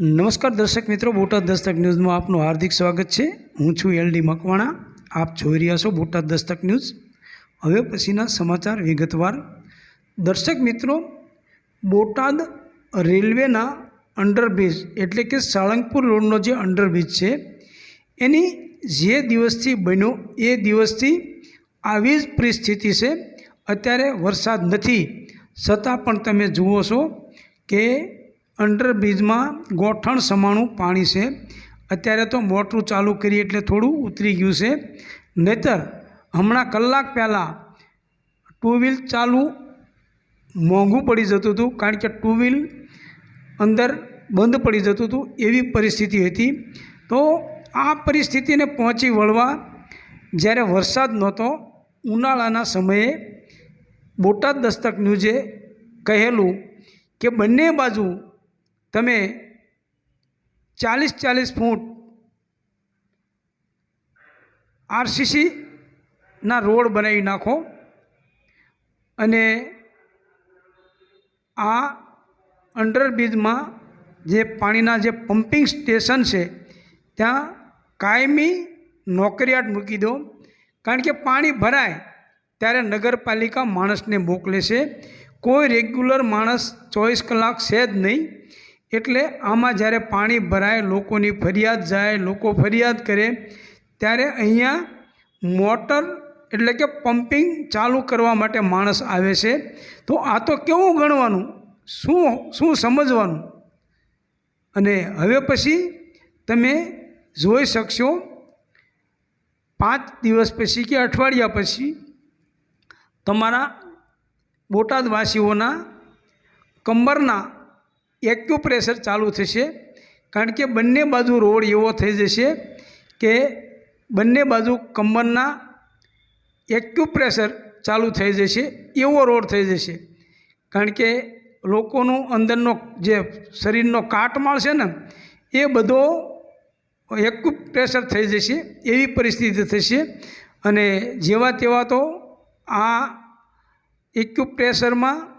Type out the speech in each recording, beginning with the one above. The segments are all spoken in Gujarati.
નમસ્કાર દર્શક મિત્રો, બોટાદ દસ્તક ન્યૂઝમાં આપનું હાર્દિક સ્વાગત છે. હું છું એલ ડી મકવાણા. આપ જોઈ રહ્યા છો બોટાદ દસ્તક ન્યૂઝ. હવે પછીના સમાચાર વિગતવાર. દર્શક મિત્રો, બોટાદ રેલવેના અંડરબ્રિજ એટલે કે સાળંગપુર રોડનો જે અંડરબ્રિજ છે, એની જે દિવસથી બન્યો એ દિવસથી આવી જ પરિસ્થિતિ છે. અત્યારે વરસાદ નથી. છતાં પણ તમે જુઓ છો કે અંડરબ્રિજમાં ગોઠણ સમાણું પાણી છે. અત્યારે તો મોટરું ચાલુ કરી એટલે થોડું ઉતરી ગયું છે. નહીતર હમણાં કલાક પહેલાં ટુ વ્હીલ ચાલુ મોંઘું પડી જતું હતું, કારણ કે ટુ વ્હીલ અંદર બંધ પડી જતું હતું એવી પરિસ્થિતિ હતી. તો આ પરિસ્થિતિને પહોંચી વળવા જ્યારે વરસાદ નહોતો, ઉનાળાના સમયે બોટાદ દસ્તક ન્યૂઝે કહેલું કે બંને બાજુ તમે ચાલીસ ચાલીસ ફૂટ આરસીસીના રોડ બનાવી નાખો અને આ અંડરબ્રિજમાં જે પાણીના જે પમ્પિંગ સ્ટેશન છે, ત્યાં કાયમી નોકરિયાત મૂકી દો. કારણ કે પાણી ભરાય ત્યારે નગરપાલિકા માણસને મોકલે છે. કોઈ રેગ્યુલર માણસ ચોવીસ કલાક છે જ નહીં. એટલે આમાં જ્યારે પાણી ભરાય, લોકોની ફરિયાદ જાય, લોકો ફરિયાદ કરે, ત્યારે અહીંયા મોટર એટલે કે પમ્પિંગ ચાલુ કરવા માટે માણસ આવે છે. તો આ તો કેવું ગણવાનું? શું શું સમજવાનું? અને હવે પછી તમે જોઈ શકશો, પાંચ દિવસ પછી કે અઠવાડિયા પછી તમારા બોટાદવાસીઓના કમરના એક્યુપ્રેશર ચાલુ થશે. કારણ કે બંને બાજુ રોડ એવો થઈ જશે કે બંને બાજુ કમરના એક્યુપ્રેશર ચાલુ થઈ જશે, એવો રોડ થઈ જશે. કારણ કે લોકોનું અંદરનો જે શરીરનો કાટમાળ છે ને, એ બધો એક્યુપ્રેશર થઈ જશે, એવી પરિસ્થિતિ થશે. અને જેવા તેવા તો આ એક્યુપ્રેશરમાં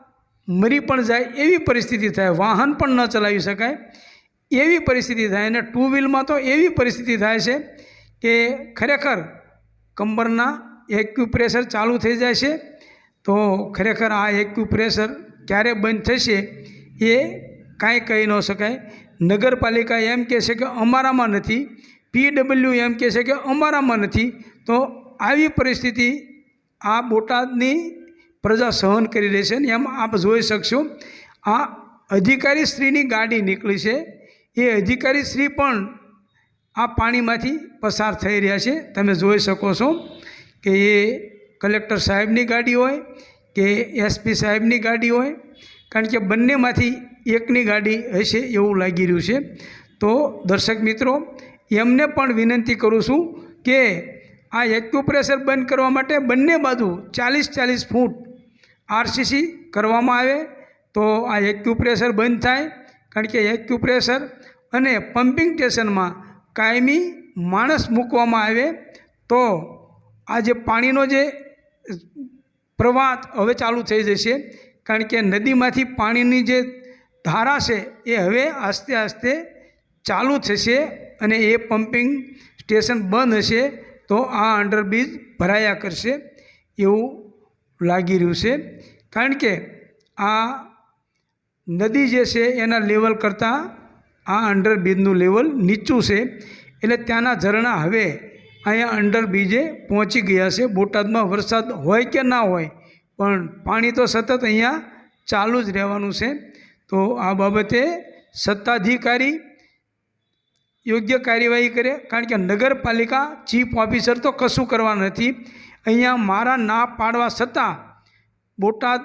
મરી પણ જાય એવી પરિસ્થિતિ થાય, વાહન પણ ન ચલાવી શકાય. એવી પરિસ્થિતિ થાય અને ટુ વ્હીલમાં તો એવી પરિસ્થિતિ થાય છે કે ખરેખર કંબરના એક્યુપ્રેશર ચાલુ થઈ જાય છે. તો ખરેખર આ એક્યુપ્રેશર ક્યારે બંધ થશે એ કાંઈ કહી ન શકાય. નગરપાલિકા એમ કહે છે કે અમારામાં નથી, પીડબલ્યુ એમ કહે છે કે અમારામાં નથી. તો આવી પરિસ્થિતિ આ બોટાદની પ્રજા સહન કરી રહી છે ને એમ આપ જોઈ શકશો. આ અધિકારી શ્રીની ગાડી નીકળી છે. એ અધિકારી શ્રી પણ આ પાણીમાંથી પસાર થઈ રહ્યા છે. તમે જોઈ શકો છો કે એ કલેક્ટર સાહેબની ગાડી હોય કે એસપી સાહેબની ગાડી હોય, કારણ કે બંનેમાંથી એકની ગાડી હશે એવું લાગી રહ્યું છે. તો દર્શક મિત્રો, એમને પણ વિનંતી કરું છું કે આ એક્યુપ્રેશર બંધ કરવા માટે બંને બાજુ ચાલીસ ચાલીસ ફૂટ આરસીસી કરવામાં આવે તો આ એક્યુપ્રેશર બંધ થાય, કારણ કે એક્યુપ્રેશર અને પમ્પિંગ સ્ટેશનમાં કાયમી માણસ મૂકવામાં આવે તો આ જે પાણીનો જે પ્રવાહ હવે ચાલુ થઈ જશે, કારણ કે નદીમાંથી પાણીની જે ધારા છે એ હવે આસ્તે આસ્તે ચાલુ થશે અને એ પમ્પિંગ સ્ટેશન બંધ હશે તો આ અંડરબ્રિજ ભરાયા કરશે એવું લાગી રહ્યું છે. કારણ કે આ નદી જે છે એના લેવલ કરતાં આ અંડરબ્રિજનું લેવલ નીચું છે. એટલે ત્યાંના ઝરણા હવે અહીંયા અંડરબ્રિજે પહોંચી ગયા છે. બોટાદમાં વરસાદ હોય કે ના હોય, પણ પાણી તો સતત અહીંયા ચાલુ જ રહેવાનું છે. તો આ બાબતે સત્તાધિકારી યોગ્ય કાર્યવાહી કરે. કારણ કે નગરપાલિકા ચીફ ઓફિસર તો કશું કરવા નથી. અહીંયા મારા ના પાડવા છતાં બોટાદ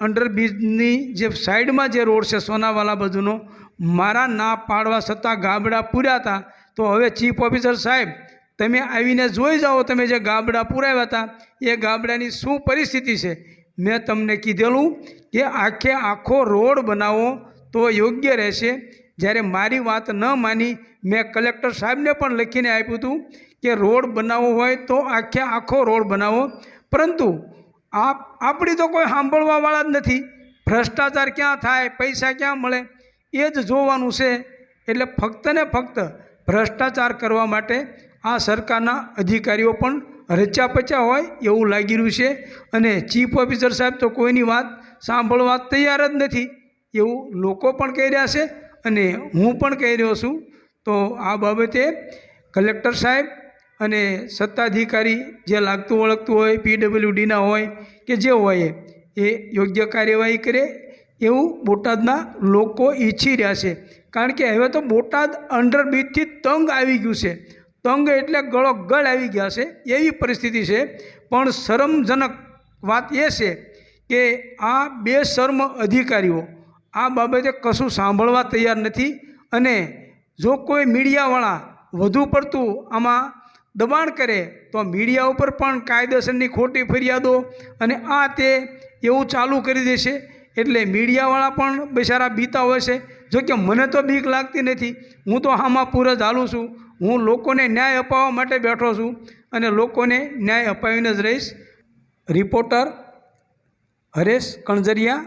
અંડરબ્રિજની જે સાઈડમાં જે રોડ છે સોનાવાલા બાજુનો, મારા ના પાડવા છતાં ગાબડા પૂર્યા હતા. તો હવે ચીફ ઓફિસર સાહેબ, તમે આવીને જોઈ જાઓ તમે જે ગાબડા પુરાવ્યા હતા, એ ગાબડાની શું પરિસ્થિતિ છે? મેં તમને કીધેલું કે આખે આખો રોડ બનાવો તો યોગ્ય રહેશે. જ્યારે મારી વાત ન માની, મેં કલેક્ટર સાહેબને પણ લખીને આપ્યું હતું કે રોડ બનાવવો હોય તો આખે આખો રોડ બનાવો. પરંતુ આપ, આપણી તો કોઈ સાંભળવાવાળા જ નથી. ભ્રષ્ટાચાર ક્યાં થાય, પૈસા ક્યાં મળે, એ જ જોવાનું છે. એટલે ફક્ત ને ફક્ત ભ્રષ્ટાચાર કરવા માટે આ સરકારના અધિકારીઓ પણ રચ્યા પચ્યા હોય એવું લાગી રહ્યું છે. અને ચીફ ઓફિસર સાહેબ તો કોઈની વાત સાંભળવા તૈયાર જ નથી. એવું લોકો પણ કહી રહ્યા છે. અને હું પણ કહી રહ્યો છું, તો આ બાબતે કલેક્ટર સાહેબ અને સત્તાધિકારી જે લાગતું ઓળખતું હોય, પીડબ્લ્યુડીના હોય કે જે હોય, એ યોગ્ય કાર્યવાહી કરે એવું બોટાદના લોકો ઈચ્છી રહ્યા છે. કારણ કે હવે તો બોટાદ અંડરબ્રિજથી તંગ આવી ગયું છે. તંગ એટલે ગળો ગળ આવી ગયા છે, એવી પરિસ્થિતિ છે. પણ શરમજનક વાત એ છે કે આ બે શર્મ અધિકારીઓ આ બાબતે કશું સાંભળવા તૈયાર નથી અને જો કોઈ મીડિયાવાળા વધુ પડતું આમાં દબાણ કરે તો મીડિયા ઉપર પણ કાયદેસરની ખોટી ફરિયાદો અને આ તે એવું ચાલુ કરી દેશે. એટલે મીડિયાવાળા પણ બિચારા બીતા હોય છે. જો કે મને તો બીક લાગતી નથી. હું તો આમાં પૂર હાલું છું. હું લોકોને ન્યાય અપાવવા માટે બેઠો છું અને લોકોને ન્યાય અપાવીને જ રહીશ. Reporter Haresh Kanjariya